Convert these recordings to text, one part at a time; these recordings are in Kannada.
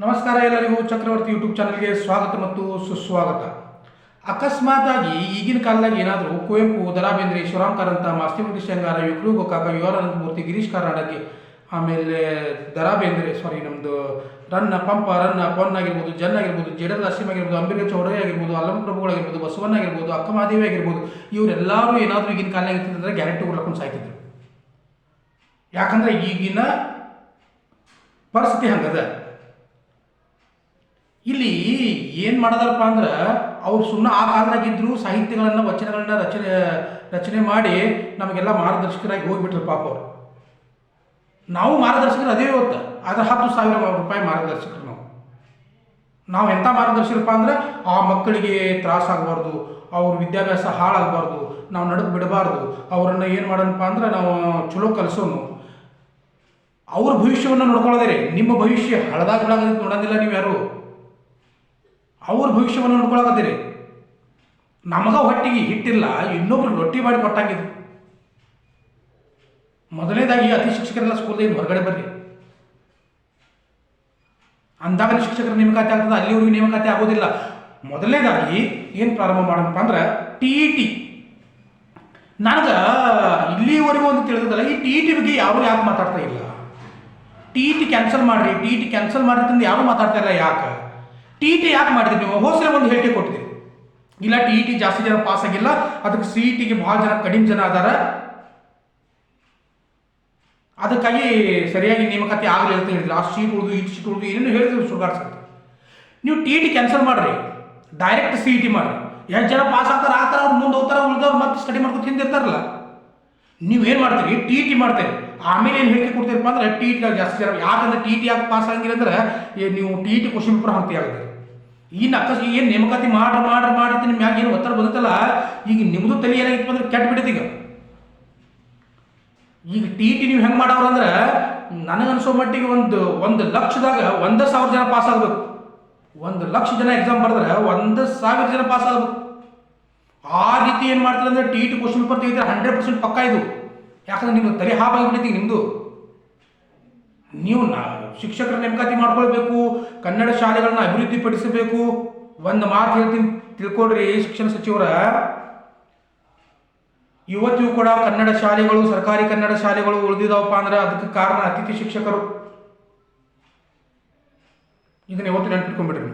ನಮಸ್ಕಾರ ಎಲ್ಲರಿಗೂ ಚಕ್ರವರ್ತಿ ಯೂಟ್ಯೂಬ್ ಚಾನಲ್ಗೆ ಸ್ವಾಗತ ಮತ್ತು ಸುಸ್ವಾಗತ. ಅಕಸ್ಮಾತಾಗಿ ಈಗಿನ ಕಾಲದಾಗ ಏನಾದರೂ ಕುವೆಂಪು ದರಾ ಬೇಂದ್ರೆ ಶಿವರಾಮ್ ಕಾರಂತ ಮಾಸ್ತಿಮಂಟಿ ಶೃಂಗಾರ ಯುಗ್ಲು ಗೋಕಾಕ ಯು ಅನಂತಮೂರ್ತಿ ಗಿರೀಶ್ ಕಾರ್ನಾಡಕ್ಕೆ ಆಮೇಲೆ ದರಾ ಬೇಂದ್ರೆ ಸಾರಿ ನಮ್ಮದು ರನ್ನ, ಪಂಪ, ರನ್ನ, ಪೊನ್ ಆಗಿರ್ಬೋದು, ಜನ್ ಆಗಿರ್ಬೋದು ಜಡದ ಅಸೀಮ್ ಆಗಿರ್ಬೋದು, ಅಂಬೇಡ್ಕರ್ ಚೌಡರಿ ಆಗಿರ್ಬೋದು ಅಲ್ಲಮ ಪ್ರಭುಗಳಾಗಿರ್ಬೋದು ಬಸವಣ್ಣ ಆಗಿರ್ಬೋದು, ಅಕ್ಕ ಮಹಾದೇವಿ ಆಗಿರ್ಬೋದು, ಇವರೆಲ್ಲರೂ ಏನಾದರೂ ಈಗಿನ ಕಾಲದಾಗ ಇರ್ತಿದ್ರೆ ಗ್ಯಾರಂಟಿ ಕೊಡ್ಲಕ್ಕೊಂಡು ಸಾಯ್ತಿದ್ರು. ಯಾಕಂದ್ರೆ ಈಗಿನ ಪರಿಸ್ಥಿತಿ ಹಂಗದ. ಇಲ್ಲಿ ಏನು ಮಾಡೋದಪ್ಪ ಅಂದ್ರೆ ಅವ್ರು ಸುಮ್ಮನೆ ಆ ಕಾಲದಾಗ ಇದ್ರು ಸಾಹಿತ್ಯಗಳನ್ನು, ವಚನಗಳನ್ನ ರಚನೆ ರಚನೆ ಮಾಡಿ ನಮಗೆಲ್ಲ ಮಾರ್ಗದರ್ಶಕರಾಗಿ ಹೋಗಿಬಿಟ್ರು ಪಾಪ ಅವರು. ನಾವು ಮಾರ್ಗದರ್ಶಕರು ಅದೇ ಇವತ್ತು ಆದರೆ ಹತ್ತು ಸಾವಿರ ರೂಪಾಯಿ ಮಾರ್ಗದರ್ಶಕರು ನಾವು. ನಾವು ಎಂಥ ಮಾರ್ಗದರ್ಶಕರಪ್ಪ ಅಂದ್ರೆ ಆ ಮಕ್ಕಳಿಗೆ ತ್ರಾಸಾಗಬಾರ್ದು ಅವ್ರ ವಿದ್ಯಾಭ್ಯಾಸ ಹಾಳಾಗಬಾರ್ದು, ನಾವು ನಡೆದು ಬಿಡಬಾರ್ದು, ಅವರನ್ನು ಏನು ಮಾಡೋಣಪ್ಪ ಅಂದ್ರೆ ನಾವು ಚಲೋ ಕಲಿಸೋನು. ಅವ್ರ ಭವಿಷ್ಯವನ್ನು ನೋಡ್ಕೊಳ್ಳೋದೇ ನಿಮ್ಮ ಭವಿಷ್ಯ ಹಳದಾಗ ನೋಡೋದಿಲ್ಲ ನೀವು ಯಾರು. ಅವ್ರ ಭವಿಷ್ಯವನ್ನು ನೋಡ್ಕೊಳಕತ್ತೀರಿ. ನಮಗ ಹೊಟ್ಟಿಗೆ ಹಿಟ್ಟಿಲ್ಲ, ಇನ್ನೊಬ್ರಿಗೆ ರೊಟ್ಟಿ ಮಾಡಿ ಕೊಟ್ಟಂಗಿದ್ದು ಮೊದಲನೇದಾಗಿ ಅತಿ ಶಿಕ್ಷಕರೆಲ್ಲ ಸ್ಕೂಲ್ದಿಂದ ಹೊರಗಡೆ ಬರ್ರಿ. ಅಂದಾಗ ಶಿಕ್ಷಕರ ನೇಮಕಾತಿ ಆಗ್ತದೆ ಅಲ್ಲಿವರೆಗೂ ನೇಮಕಾತಿ ಆಗೋದಿಲ್ಲ. ಮೊದಲನೇದಾಗಿ ಏನು ಪ್ರಾರಂಭ ಮಾಡಪ್ಪ ಅಂದ್ರೆ ಟಿ ಇ ಟಿ ನನಗೆ ಇಲ್ಲಿವರೆಗೂ ಒಂದು ತಿಳಿದಲ್ಲ ಈ ಟಿ ಇ ಟಿ ಬಗ್ಗೆ ಯಾರು ಯಾಕೆ ಮಾತಾಡ್ತಾ ಇಲ್ಲ. ಟಿ ಇ ಟಿ ಕ್ಯಾನ್ಸಲ್ ಮಾಡ್ರಿ ಟಿ ಇ ಟಿ ಕ್ಯಾನ್ಸಲ್ ಮಾಡಿದ್ರಿಂದ ಯಾರು ಮಾತಾಡ್ತಾ ಇಲ್ಲ, ಯಾಕೆ? ಟಿ ಇ ಟಿ ಯಾಕೆ ಮಾಡಿದ್ರಿ ನೀವು? ಹೋಸಲ ಒಂದು ಹೇಳಿಕೆ ಕೊಟ್ಟಿದೆ ಇಲ್ಲ ಟಿ ಇ ಟಿ ಜಾಸ್ತಿ ಜನ ಪಾಸ್ ಆಗಿಲ್ಲ. ಅದಕ್ಕೆ ಸಿ ಇ ಟಿಗೆ ಭಾಳ ಜನ, ಕಡಿಮೆ ಜನ ಅದಾರ. ಅದಕ್ಕಾಗಿ ಸರಿಯಾಗಿ ನೇಮಕಾತಿ ಆಗಲಿ ಅಂತ ಹೇಳಿದ್ರು. ಆ ಸೀಟ್ ಉಳಿದು, ಈ ಸೀಟ್ ಉಳಿದು ಏನೇನು ಹೇಳಿದ್ರು ಸರ್ ನೀವು ಟಿ ಇ ಟಿ ಕ್ಯಾನ್ಸಲ್ ಮಾಡ್ರಿ. ಡೈರೆಕ್ಟ್ ಸಿ ಇ ಟಿ ಮಾಡ್ರಿ. ಎಷ್ಟು ಜನ ಪಾಸ್ ಆಗ್ತಾರೆ, ಆ ಥರ ಅವ್ರು ಮುಂದೆ ಹೋಗ್ತಾರೆ, ಉಳಿದವ್ರು ಮತ್ತೆ ಸ್ಟಡಿ ಮಾಡ್ಕೊಂಡು ನೀವು ಏನು ಮಾಡ್ತೀರಿ? ಟಿ ಇ ಟಿ ಮಾಡ್ತೀರಿ. ಆಮೇಲೆ ಏನು ಹೇಳಿಕೆ ಕೊಡ್ತೀರಪ್ಪ ಅಂದ್ರೆ ಟಿ ಟಿ ಜಾಸ್ತಿ ಜನ, ಯಾಕಂದ್ರೆ ಟಿ ಟಿ ಯಾಕೆ ಪಾಸ್ ಆಗಿಲ್ಲ ಅಂದ್ರೆ ನೀವು T E T question paper ಹಾಕ್ತಿ ಆಗುತ್ತೆ. ಇನ್ನು ನಕ್ಕ ಏನು ನೇಮಕಾತಿ ಮಾಡ್ರ ಮಾಡ್ರ ಮಾಡ್ರಿ ನಿಮ್ಮ ಮ್ಯಾಗ ಏನು ಒತ್ತಡ ಬಂದತ್ತಲ್ಲ ಈಗ ನಿಮ್ಮದು ತಲೆ ಏನಾಗಿತ್ತು ಅಂದ್ರೆ ಕೆಟ್ಟ ಬಿಡುತ್ತೆ ಈಗ ಈಗ ಟಿ ಟಿ ನೀವು ಹೆಂಗೆ ಮಾಡವ್ರು ಅಂದ್ರೆ ನನಗನ್ಸೋ ಮಟ್ಟಿಗೆ ಒಂದು ಒಂದು ಲಕ್ಷದಾಗ ಒಂದು ಸಾವಿರ ಜನ ಪಾಸ್ ಆಗಬೇಕು. ಒಂದು ಲಕ್ಷ ಜನ ಎಕ್ಸಾಮ್ ಬರೆದ್ರೆ ಒಂದು ಸಾವಿರ ಜನ ಪಾಸ್ ಆಗಬೇಕು. ಆ ರೀತಿ ಏನು ಮಾಡ್ತಾರೆ ಅಂದ್ರೆ ಟಿ ಟಿ ಕ್ವಶನ್ ಪೇಪರ್ ತೆಗಿತಾರೆ ಹಂಡ್ರೆಡ್ ಪರ್ಸೆಂಟ್ ಪಕ್ಕ ಇದು. ಯಾಕಂದ್ರೆ ನಿಮ್ಗೆ ತಲೆ ಹಾಬಾಗಿಬಿಟ್ಟಿದೆ ನಿಮ್ಮದು ನೀವು ನಾ ಶಿಕ್ಷಕರ ನೇಮಕಾತಿ ಮಾಡ್ಕೊಳ್ಬೇಕು, ಕನ್ನಡ ಶಾಲೆಗಳನ್ನ ಅಭಿವೃದ್ಧಿಪಡಿಸಬೇಕು. ಒಂದು ಮಾತು ಹೇಳ್ತೀನಿ ತಿಳ್ಕೊಡ್ರಿ ಶಿಕ್ಷಣ ಸಚಿವರ. ಇವತ್ತಿಗೂ ಕೂಡ ಕನ್ನಡ ಶಾಲೆಗಳು, ಸರ್ಕಾರಿ ಕನ್ನಡ ಶಾಲೆಗಳು ಉಳಿದಿದಾವಪ್ಪ ಅಂದ್ರೆ ಅದಕ್ಕೆ ಕಾರಣ ಅತಿಥಿ ಶಿಕ್ಷಕರು. ಇದನ್ನ ಯಾವತ್ತು ನೆನಪಿಟ್ಕೊಂಡ್ಬಿಡ್ರಿ.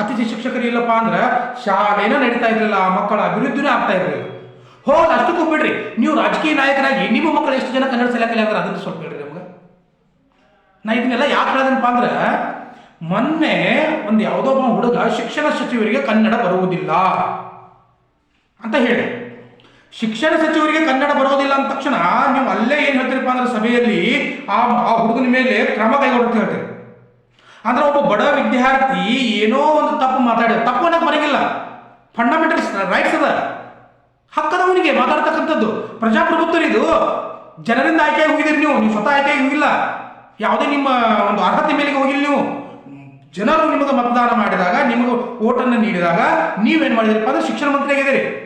ಅತಿಥಿ ಶಿಕ್ಷಕರು ಇಲ್ಲಪ್ಪ ಅಂದ್ರೆ ಶಾಲೆನ ನಡೀತಾ ಇರಲಿಲ್ಲ, ಮಕ್ಕಳ ಅಭಿವೃದ್ಧಿನೇ ಆಗ್ತಾ ಇರಲಿಲ್ಲ. ಹೋಗಿ ಅಷ್ಟು ಬಿಡ್ರಿ, ನೀವು ರಾಜಕೀಯ ನಾಯಕರಾಗಿ ನಿಮ್ಮ ಮಕ್ಕಳು ಎಷ್ಟು ಜನ ಕನ್ನಡ ಸಲಕಲಿ ಅಂದ್ರೆ ಅದನ್ನು ಸ್ವಲ್ಪ ಹೇಳ್ರಿ. ನಾ ಇದನ್ನೆಲ್ಲ ಯಾಕೆ ಹೇಳಿದೆನಪ್ಪ ಅಂದ್ರೆ, ಮೊನ್ನೆ ಒಂದು ಯಾವುದೋ ಒಬ್ಬ ಹುಡುಗ ಶಿಕ್ಷಣ ಸಚಿವರಿಗೆ ಕನ್ನಡ ಬರುವುದಿಲ್ಲ ಅಂತ ಹೇಳಿ ಶಿಕ್ಷಣ ಸಚಿವರಿಗೆ ಕನ್ನಡ ಬರೋದಿಲ್ಲ ಅಂದ ತಕ್ಷಣ ನೀವು ಅಲ್ಲೇ ಏನು ಹೇಳ್ತೀರಪ್ಪ ಅಂದ್ರೆ ಸಭೆಯಲ್ಲಿ ಆ ಆ ಹುಡುಗನ ಮೇಲೆ ಕ್ರಮ ಕೈಗೊಳ್ಳುತ್ತೆ ಹೇಳ್ತೀರಿ. ಅಂದ್ರೆ ಒಬ್ಬ ಬಡ ವಿದ್ಯಾರ್ಥಿ ಏನೋ ಒಂದು ತಪ್ಪು ಮಾತಾಡಿದ. ತಪ್ಪು ಅನ್ನೋಕೆ ಬರಂಗಿಲ್ಲ ಫಂಡಮೆಂಟಲ್ಸ್ ರೈಟ್ಸ್ ಅದ. ಹಕ್ಕದವನಿಗೆ ಮಾತಾಡ್ತಕ್ಕಂಥದ್ದು. ಪ್ರಜಾಪ್ರಭುತ್ವ ಇದು ಜನರಿಂದ ಆಯ್ಕೆ ಹೋಗಿದ್ದೀರಿ ನೀವು. ನೀವು ಸ್ವತಃ ಆಯ್ಕೆ ಹೋಗಿಲ್ಲ. ಯಾವುದೇ ನಿಮ್ಮ ಒಂದು ಅರ್ಹತೆ ಮೇಲೆಗೆ ಹೋಗಿಲ್ಲ ನೀವು ಜನರು ನಿಮಗೆ ಮತದಾನ ಮಾಡಿದಾಗ, ನಿಮಗೆ ಓಟನ್ನು ನೀಡಿದಾಗ ನೀವೇನು ಮಾಡಿದಿರಪ್ಪ ಅಂದ್ರೆ ಶಿಕ್ಷಣ ಮಂತ್ರಿ ಆಗಿದ್ದೀರಿ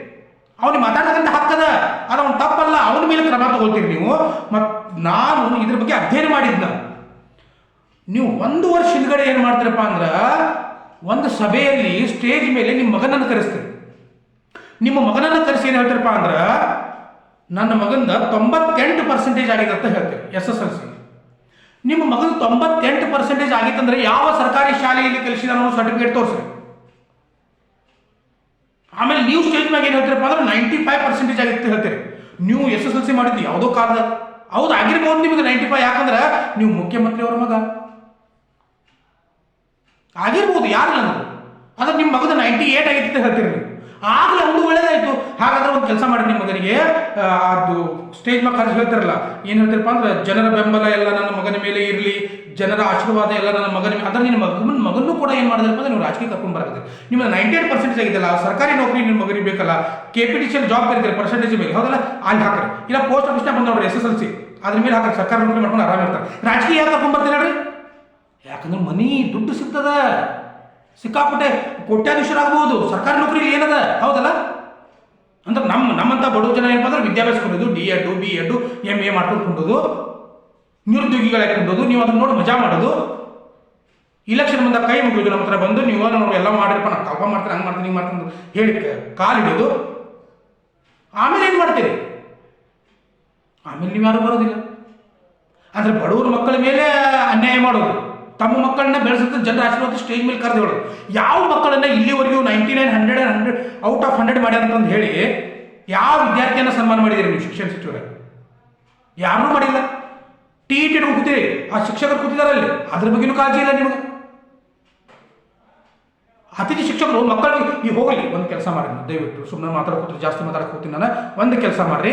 ಅವನಿಗೆ ಮಾತಾಡೋದಂತ ಹಕ್ಕದ ಅದು. ಅವ್ನು ತಪ್ಪಲ್ಲ. ಅವನ ಮೇಲೆ ಕ್ರಮ ತಗೊಳ್ತೀರಿ ನೀವು. ಮತ್ತು ನಾನು ಇದ್ರ ಬಗ್ಗೆ ಅಧ್ಯಯನ ಮಾಡಿದ್ನ. ನೀವು ಒಂದು ವರ್ಷ ಹಿಂದ್ಗಡೆ ಏನು ಮಾಡ್ತೀರಪ್ಪ ಅಂದ್ರೆ, ಒಂದು ಸಭೆಯಲ್ಲಿ ಸ್ಟೇಜ್ ಮೇಲೆ ನಿಮ್ಮ ಮಗನನ್ನು ಕರೆಸ್ತೀರಿ. ನಿಮ್ಮ ಮಗನನ್ನು ಕರೆಸಿ ಏನು ಹೇಳ್ತೀರಪ್ಪ ಅಂದ್ರೆ, ನನ್ನ ಮಗನ ತೊಂಬತ್ತೆಂಟು ಪರ್ಸೆಂಟೇಜ್ ಆಗಿದೆ ಅಂತ ಹೇಳ್ತೀರಿ. S S L C. ನಿಮ್ಮ ಮಗನ ತೊಂಬತ್ತೆಂಟು ಪರ್ಸೆಂಟೇಜ್ ಆಗಿತ್ತಂದ್ರೆ ಯಾವ ಸರ್ಕಾರಿ ಶಾಲೆಯಲ್ಲಿ ಕಲಿಸಿದ ಅನ್ನೋ ಸರ್ಟಿಫಿಕೇಟ್ ತೋರಿಸ್ರಿ. ಆಮೇಲೆ ನೀವು ಸ್ಟೇಜ್ ಮ್ಯಾಗ ಏನು ಹೇಳ್ತೀರಪ್ಪ ಅಂದ್ರೆ ನೈಂಟಿ ಫೈವ್ ಪರ್ಸೆಂಟೇಜ್ ಆಗಿತ್ತು ಹೇಳ್ತೀರಿ. ನೀವು ಎಸ್ ಎಸ್ ಎಲ್ ಸಿ ಮಾಡಿದ್ದು ಯಾವುದೋ ಕಾಲದ, ಹೌದು, ಆಗಿರ್ಬೋದು ನಿಮಗೆ ನೈಂಟಿ ಫೈವ್ ಯಾಕಂದ್ರೆ ನೀವು ಮುಖ್ಯಮಂತ್ರಿ ಅವರ ಮಗ. ಆಗಿರ್ಬೋದು, ಯಾರಿಲ್ಲ ಅಂದ್ರೆ ಅದ್ರ ನಿಮ್ಮ ಮಗದ ನೈಂಟಿ ಏಟ್ ಆಗಿತ್ತು ಹೇಳ್ತೀರಿ ನೀವು. ಆಗಲೇ ಒಂದು ಒಳ್ಳೇದಾಯ್ತು. ಹಾಗಾದ್ರೆ ಒಂದು ಕೆಲಸ ಮಾಡಿ ನಿಮ್ಮ ಮಗನಿಗೆ. ಅದು ಸ್ಟೇಜ್ ಮೇಲೆ ಖರ್ಚು ಹೇಳ್ತಿರಲ್ಲ, ಏನು ಹೇಳ್ತಾರಪ್ಪ ಅಂದ್ರೆ, ಜನರ ಬೆಂಬಲ ಎಲ್ಲ ನನ್ನ ಮಗನ ಮೇಲೆ ಇರಲಿ, ಜನರ ಆಶೀರ್ವಾದ ಎಲ್ಲ ನನ್ನ ಮಗನ ಮೇಲೆ ಅದ್ರ ನಿನ್ನ ಮಗನ, ಮಗನೂ ಕೂಡ ಏನು ಮಾಡಿದ್ರಪ್ಪ ಅಂದ್ರೆ, ನೀವು ರಾಜಕೀಯ ಕರ್ಕೊಂಡು ಬರಬೇಕು ನಿಮ್ಮ ನೈಂಟಿ ಏಟ್ ಪರ್ಸೆಂಟೇಜ್ ಆಗಿದೆಲ್ಲ ಸರ್ಕಾರಿ ನೌಕರಿ ನಿಮ್ಮ ಮಗನಿಗೆ ಬೇಕಲ್ಲ K P T C job ಕರೀತಾರೆ ಪರ್ಸೆಂಟೇಜ್ ಮೇಲೆ, ಹೌದಲ್ಲ? ಅಲ್ಲಿ ಹಾಕ್ರಿ. ಇಲ್ಲ ಪೋಸ್ಟ್ ಆಫೀಸ್ನ ಬಂದು ನೋಡ್ರಿ ಎಸ್ ಎಸ್ ಎಲ್ ಸಿ ಅದ್ರ ಮೇಲೆ ಹಾಕಿ ಸರ್ಕಾರಿ ನೌಕರಿ ಮಾಡ್ಕೊಂಡು ಆರಾಮ ಇರ್ತಾರೆ. ರಾಜಕೀಯ ಯಾಕೆ ಕರ್ಕೊಂಡು ಬರ್ತೀರಿ ಯಾಕಂದ್ರೆ ಮನಿ ದುಡ್ಡು ಸಿಗ್ತದ. ಸಿಕ್ಕಾಪಟ್ಟೆ ಕೋಟ್ಯಾಧೀಶರಾಗ್ಬೋದು. ಸರ್ಕಾರಿ ನೌಕರಿ ಏನದ? ಹೌದಲ್ಲ? ಅಂದ್ರೆ ನಮ್ಮ ನಮ್ಮಂಥ ಬಡವ ಜನ ಏನಪ್ಪ ಅಂದ್ರೆ ವಿದ್ಯಾಭ್ಯಾಸ ಕೊಡೋದು, D Ed B Ed M A ಮಾಡ್ಕೊಂಡು ಕೊಂಡೋದು, ನಿರುದ್ಯೋಗಿಗಳ ಹಾಕೊಂಡೋದು ನೀವು ಅದನ್ನ ನೋಡಿ ಮಜಾ ಮಾಡೋದು. ಇಲೆಕ್ಷನ್ ಬಂದಾಗ ಕೈ ಮುಗಿದು ನಮ್ಮ ಹತ್ರ ಬಂದು, ನೀವು ನಾವು ಎಲ್ಲ ಮಾಡಿರಪ್ಪ, ನಾನು ಕಲ್ಪ ಮಾಡ್ತೀನಿ, ಹಂಗೆ ಮಾಡ್ತೀನಿ, ಹಿಂಗೆ ಮಾಡ್ತೀನಿ ಹೇಳಿ ಕಾಲು ಹಿಡಿಯೋದು. ಆಮೇಲೆ ಏನು ಮಾಡ್ತೀರಿ? ಆಮೇಲೆ ನೀವು ಯಾರು ಬರೋದಿಲ್ಲ. ಅಂದರೆ ಬಡವರ ಮಕ್ಕಳ ಮೇಲೆ ಅನ್ಯಾಯ ಮಾಡೋದು. ತಮ್ಮ ಮಕ್ಕಳನ್ನ ಬೆಳೆಸುತ್ತೆ ಜನರ ಆಶೀರ್ವಾದ ಸ್ಟೇಜ್ ಮೇಲೆ ಕರೆದು ಹೇಳೋದು. ಯಾವ ಮಕ್ಕಳನ್ನ ಇಲ್ಲಿವರೆಗೂ ninety nine hundred hundred out of hundred ಮಾಡ್ಯಾರ ಅಂತಂದು ಹೇಳಿ, ಯಾವ ವಿದ್ಯಾರ್ಥಿಯನ್ನ ಸನ್ಮಾನ ಮಾಡಿದ್ದೀರಿ ನೀವು ಶಿಕ್ಷಣ ಸಚಿವರೇ? ಯಾರೂ ಮಾಡಿಲ್ಲ. ಟಿ ಇ ಟಿ ಕೂತೀರಿ. ಆ ಶಿಕ್ಷಕರು ಕೂತಿದಾರಲ್ಲಿ ಅದ್ರ ಬಗ್ಗೆನೂ ಕಾಳಜಿ ಇಲ್ಲ ನಿಮಗೆ. ಅತಿಥಿ ಶಿಕ್ಷಕರು, ಮಕ್ಕಳಿಗೆ ಈಗ ಹೋಗಲಿ, ಒಂದು ಕೆಲಸ ಮಾಡಿ ದಯವಿಟ್ಟು ಸುಮ್ಮನೆ ಮಾತಾಡ್ಕೊತಾರೆ ಜಾಸ್ತಿ ಮಾತಾಡಕ್ಕೆ ಹೋಗ್ತೀನಿ ನಾನು. ಒಂದು ಕೆಲಸ ಮಾಡಿರಿ.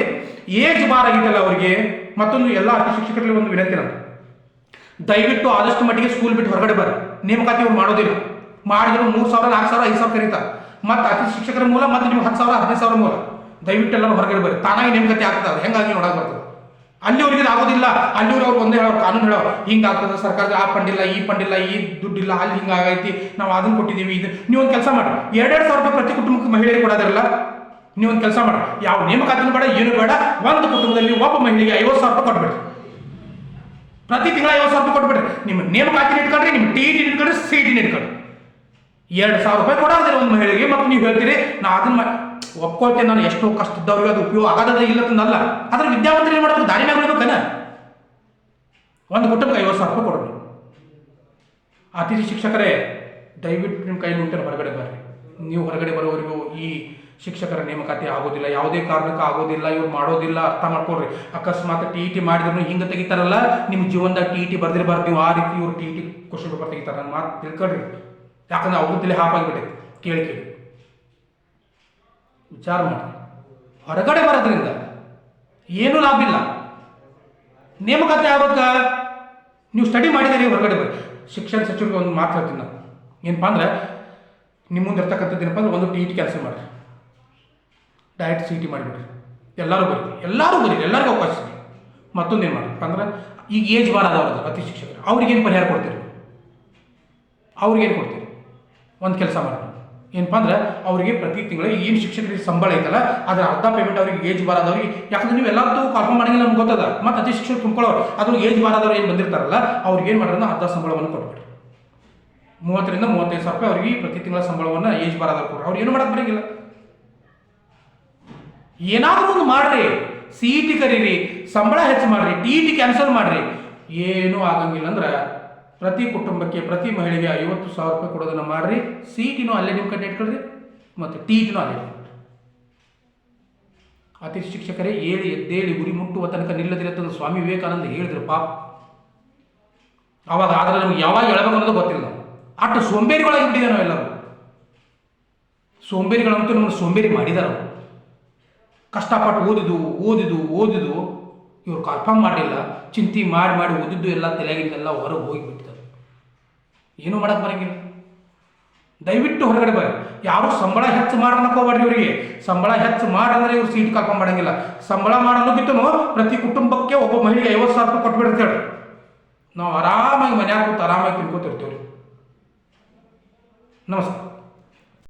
ಏಜ್ ಬಾರ್ ಆಗಿದ್ದಲ್ಲ ಅವರಿಗೆ ಮತ್ತೊಂದು ಎಲ್ಲ ಅತಿಥಿ ಶಿಕ್ಷಕರಲ್ಲಿ ಒಂದು ವಿನಂತಿ ನಂದು ದಯವಿಟ್ಟು ಆದಷ್ಟು ಮಟ್ಟಿಗೆ ಸ್ಕೂಲ್ ಬಿಟ್ಟು ಹೊರಗಡೆ ಬರ್ರಿ. ನೇಮಕಾತಿ ಅವ್ರು ಮಾಡೋದಿಲ್ಲ. ಮಾಡಿದ್ರು ಮೂರು ಸಾವಿರ, ನಾಲ್ಕು ಸಾವಿರ, ಐದು ಸಾವಿರ ಕರೀತಾರೆ. ಮತ್ತು ಅತಿಥಿ ಶಿಕ್ಷಕರ ಮೂಲ, ಮತ್ತು ನೀವು ಹತ್ತು ಸಾವಿರ, ಹದಿನೈದು ಸಾವಿರ ಮೂಲ. ದಯವಿಟ್ಟು ಎಲ್ಲರೂ ಹೊರಗಡೆ ಬರ್ರಿ. ತಾನಾಗಿ ನೇಮಕಾತಿ ಆಗ್ತದೆ ಹೆಂಗಾಗಿ ನೋಡಕ್ಕೆ ಬರ್ತದೆ? ಅಲ್ಲಿ ಅವ್ರಿಗೆ ಆಗೋದಿಲ್ಲ. ಅಲ್ಲಿ ಅವ್ರು ಒಂದೇ ಹೇಳೋ ಕಾನೂನು ಹೇಳೋ ಹಿಂಗಾಗ್ತದೆ ಸರ್ಕಾರದ ಆ ಪಂಡಿಲ್ಲ ಈ ಪಂಡಿಲ್ಲ ಈ ದುಡ್ಡಿಲ್ಲ ಅಲ್ಲಿ ಹಿಂಗಾಗೈತಿ ನಾವು ಅದನ್ನ ಕೊಟ್ಟಿದ್ದೀವಿ ಇದು. ನೀವು ಒಂದು ಕೆಲಸ ಮಾಡಿ ಎರಡೆರಡು ಸಾವಿರ ರೂಪಾಯಿ ಪ್ರತಿ ಕುಟುಂಬಕ್ಕೆ ಮಹಿಳೆಯರಿಗೆ ಕೊಡೋದಿರಲ್ಲ? ನೀವೊಂದು ಕೆಲಸ ಮಾಡಿ ಯಾವ ನೇಮಕಾತಿನೂ ಬೇಡ, ಏನು ಬೇಡ. ಒಂದು ಕುಟುಂಬದಲ್ಲಿ ಒಬ್ಬ ಮಹಿಳೆಗೆ ಐವತ್ತು ಸಾವಿರ ರೂಪಾಯಿ ಕೊಟ್ಬಿಡ್ರಿ. ಪ್ರತಿ ತಿಂಗಳ ಐವತ್ತು ಸಾವಿರ ರೂಪಾಯಿ ಕೊಟ್ಬಿಡ್ರಿ. ನಿಮ್ಮ ನೇಮಕಾತಿನ ಇಟ್ಕೊಂಡ್ರಿ ನಿಮ್ಮ ಟಿ ಟಿ ಇಟ್ಕೊಂಡ್ರಿ ಸಿ ಟಿ ಇಟ್ಕೊಂಡ್ರಿ ಎರಡು ಸಾವಿರ ರೂಪಾಯಿ ಕೊಡೋದಿಲ್ಲ ಒಂದು ಮಹಿಳೆಗೆ, ಮತ್ತು ನೀವು ಹೇಳ್ತೀರಿ, ನಾ ಅದನ್ನ ಒಪ್ಕೊಳ್ತೇನೆ ನಾನು, ಎಷ್ಟೋ ಕಷ್ಟದವ್ರಿಗೆ ಅದು ಉಪಯೋಗ ಆಗದ ಇಲ್ಲ ಅಂತಂದಲ್ಲ ಅದ್ರ ವಿದ್ಯಾವಂತರು ಏನು ಮಾಡಬೇಕು? ದಾರಿ ಮ್ಯಾಗ ಒಂದು ಕುಟುಂಬಕ್ಕೆ ಐವತ್ತು ಸಾವಿರ ರೂಪಾಯಿ ಕೊಡ್ರಿ. ಅತಿಥಿ ಶಿಕ್ಷಕರೇ, ದಯವಿಟ್ಟು ನಿಮ್ಮ ಕೈ ಮುಗಿತಾರೆ ಹೊರಗಡೆ ಬರ್ರಿ. ನೀವು ಹೊರಗಡೆ ಬರೋವರೆಗೂ ಈ ಶಿಕ್ಷಕರ ನೇಮಕಾತಿ ಆಗೋದಿಲ್ಲ, ಯಾವುದೇ ಕಾರಣಕ್ಕೆ ಆಗೋದಿಲ್ಲ, ಇವ್ರು ಮಾಡೋದಿಲ್ಲ, ಅರ್ಥ ಮಾಡ್ಕೊಳ್ರಿ. ಅಕಸ್ಮಾತ್ ಟಿ ಇ ಟಿ ಮಾಡಿದ್ರು ಹಿಂಗೆ ತೆಗಿತಾರಲ್ಲ ನಿಮ್ಮ ಜೀವನದಾಗ ಟಿ ಇ ಟಿ ಬರ್ದಿರಬಾರ್ದು, ನೀವು ಆ ರೀತಿ ಇವ್ರು T E T question paper ತೆಗಿತಾರೆ ನನ್ನ ಮಾತು ತಿಳ್ಕೊಳ್ರಿ. ಯಾಕಂದ್ರೆ ಅವ್ರ ತಲೆ ಹಾಪಾಗಿಬಿಟ್ಟೈತೆ. ಕೇಳಿ ಕೇಳಿ. ವಿಚಾರ ಮಾಡಿ ಹೊರಗಡೆ ಬರೋದ್ರಿಂದ ಏನೂ ಲಾಭ ಇಲ್ಲ. ನೇಮಕಾತಿ ಆಗ್ಬೇಕ ನೀವು ಸ್ಟಡಿ ಮಾಡಿದರೆ ಹೊರಗಡೆ ಬರ್ರಿ. ಶಿಕ್ಷಣ ಸಚಿವರಿಗೆ ಒಂದು ಮಾತು ಹೇಳ್ತೀನಿ ನಾನು. ಏನಪ್ಪ ಅಂದ್ರೆ ನಿಮ್ಮ ಮುಂದೆ ಇರ್ತಕ್ಕಂಥದ್ದು ಏನಪ್ಪ ಅಂದ್ರೆ ಒಂದು ಟಿ ಇ ಟಿ ಕೆಲಸ ಮಾಡಿರಿ. ಡೈರೆಕ್ಟ್ ಸಿ ಟಿ ಮಾಡಿಬಿಡ್ರಿ. ಎಲ್ಲರೂ ಬರೀ ಎಲ್ಲರೂ ಬರೀ ಎಲ್ಲರಿಗೂ ಅವಕಾಶ ಸಿಗಲಿ. ಮತ್ತೊಂದು ಏನು ಮಾಡಿ ಅಂದ್ರೆ ಈಗ ಏಜ್ ಬಾರ್ ಆದವ್ರದ್ದು, ಅತಿ ಶಿಕ್ಷಕರು. ಅವ್ರಿಗೇನು ಪರಿಹಾರ ಕೊಡ್ತೀರಿ? ಅವ್ರಿಗೇನು ಕೊಡ್ತೀರಿ? ಒಂದು ಕೆಲಸ ಮಾಡಿ ಏನಪ್ಪ ಅಂದ್ರೆ ಅವರಿಗೆ ಪ್ರತಿ ತಿಂಗಳು ಏನು ಶಿಕ್ಷಕರಿಗೆ ಸಂಬಳ ಐತಲ್ಲ, ಅದರ ಅರ್ಧ ಪೇಮೆಂಟ್ ಅವ್ರಿಗೆ ಏಜ್ ಬಾರದವ್ರಿಗೆ ಯಾಕಂದ್ರೆ ನೀವು ಎಲ್ಲರದ್ದು ಕಾಲ್ಫಾರ್ಮ್ ಮಾಡಂಗಿಲ್ಲ ನಮ್ಗೆ ಗೊತ್ತದ? ಮತ್ತು ಅತಿ ಶಿಕ್ಷಕರು ತುಂಬ್ಕೊಳ್ಳೋರು. ಅದ್ರ ಏಜ್ ಬಾರದವ್ರು ಏನು ಬಂದಿರ್ತಾರಲ್ಲ, ಅವ್ರಿಗೆ ಏನು ಮಾಡೋದನ್ನ ಅರ್ಧ ಸಂಬಳವನ್ನು ಕೊಟ್ಬಿಡ್ರಿ. ಮೂವತ್ತರಿಂದ ಮೂವತ್ತೈದು ಸಾವಿರ ರೂಪಾಯಿ ಅವರಿಗೆ ಪ್ರತಿ ತಿಂಗಳ ಸಂಬಳವನ್ನು ಏಜ್ ಬಾರದವ್ರು ಕೊಡ್ರಿ. ಅವ್ರು ಏನು ಮಾಡೋದು ಬರಂಗಿಲ್ಲ. ಏನಾದರೂ ಒಂದು ಮಾಡ್ರಿ ಸಿ ಇ ಟಿ ಕರೀರಿ, ಸಂಬಳ ಹೆಚ್ಚು ಮಾಡ್ರಿ ಟಿ ಇ ಟಿ ಕ್ಯಾನ್ಸಲ್ ಮಾಡ್ರಿ. ಏನೂ ಆಗಂಗಿಲ್ಲ ಅಂದ್ರೆ ಪ್ರತಿ ಕುಟುಂಬಕ್ಕೆ, ಪ್ರತಿ ಮಹಿಳೆಗೆ ಐವತ್ತು ಸಾವಿರ ರೂಪಾಯಿ ಕೊಡೋದನ್ನ ಮಾಡ್ರಿ. ಸಿ ಇ ಟಿನೂ ಅಲ್ಲೇ ನೀವು ಕಡೆ ಇಟ್ಕೊಳ್ರಿ, ಮತ್ತು ಟಿ ಇ ಟಿನೂ ಅಲ್ಲೇ ಅತಿ ಶಿಕ್ಷಕರೇ, ಏಳಿ ಎದ್ದೇಳಿ ಗುರಿ ಮುಟ್ಟುವ ತನಕ ನಿಲ್ಲದಿರತ್ತಂದು ಸ್ವಾಮಿ ವಿವೇಕಾನಂದ ಹೇಳಿದ್ರು ಪಾಪ. ಅವಾಗ ಆದ್ರೆ ನಮ್ಗೆ ಯಾವಾಗ ಹೇಳಬೇಕು ಅನ್ನೋದು ಗೊತ್ತಿಲ್ಲ. ಅಷ್ಟು ಸೋಂಬೇರಿಗಳಾಗಿ ಬಿಟ್ಟಿದೆ ನಾವೆಲ್ಲರೂ. ಸೋಂಬೇರಿಗಳಂತೂ ನಮ್ಮನ್ನು ಸೋಂಬೇರಿ ಮಾಡಿದಾರ. ಕಷ್ಟಪಟ್ಟು ಓದಿದು ಓದಿದು ಓದಿದು ಇವರು ಕನ್ಫರ್ಮ್ ಮಾಡಿಲ್ಲ ಚಿಂತೆ ಮಾಡಿ ಮಾಡಿ ಓದಿದ್ದು ಎಲ್ಲ ತಲೆಯಾಗಿದ್ದೆಲ್ಲ ಹೊರಗೆ ಹೋಗಿಬಿಟ್ಟಿದ್ದಾರೆ ಏನೂ ಮಾಡಕ್ಕೆ ಬರಂಗಿಲ್ಲ. ದಯವಿಟ್ಟು ಹೊರಗಡೆ ಬರ್ರಿ ಯಾರು ಸಂಬಳ ಹೆಚ್ಚು ಮಾಡಕ್ಕೆ ಹೋಗ್ರಿ ಇವರಿಗೆ. ಸಂಬಳ ಹೆಚ್ಚು ಮಾಡಂದ್ರೆ ಇವ್ರು ಸೀಟ್ ಕರ್ಕೊಂಡ್ ಮಾಡಂಗಿಲ್ಲ ಸಂಬಳ ಮಾಡೋದಕ್ಕಿಂತನೂ ಪ್ರತಿ ಕುಟುಂಬಕ್ಕೆ ಒಬ್ಬ ಮಹಿಳೆಗೆ ಐವತ್ತು ಸಾವಿರ ರೂಪಾಯಿ ಕೊಟ್ಬಿಡ್ತೇಳಿ ನಾವು ಆರಾಮಾಗಿ ಮನ್ಯಾಗ ಕೂತು ಆರಾಮಾಗಿ ತಿನ್ಕೋತಿರ್ತೀವಿ. ನಮಸ್ಕಾರ.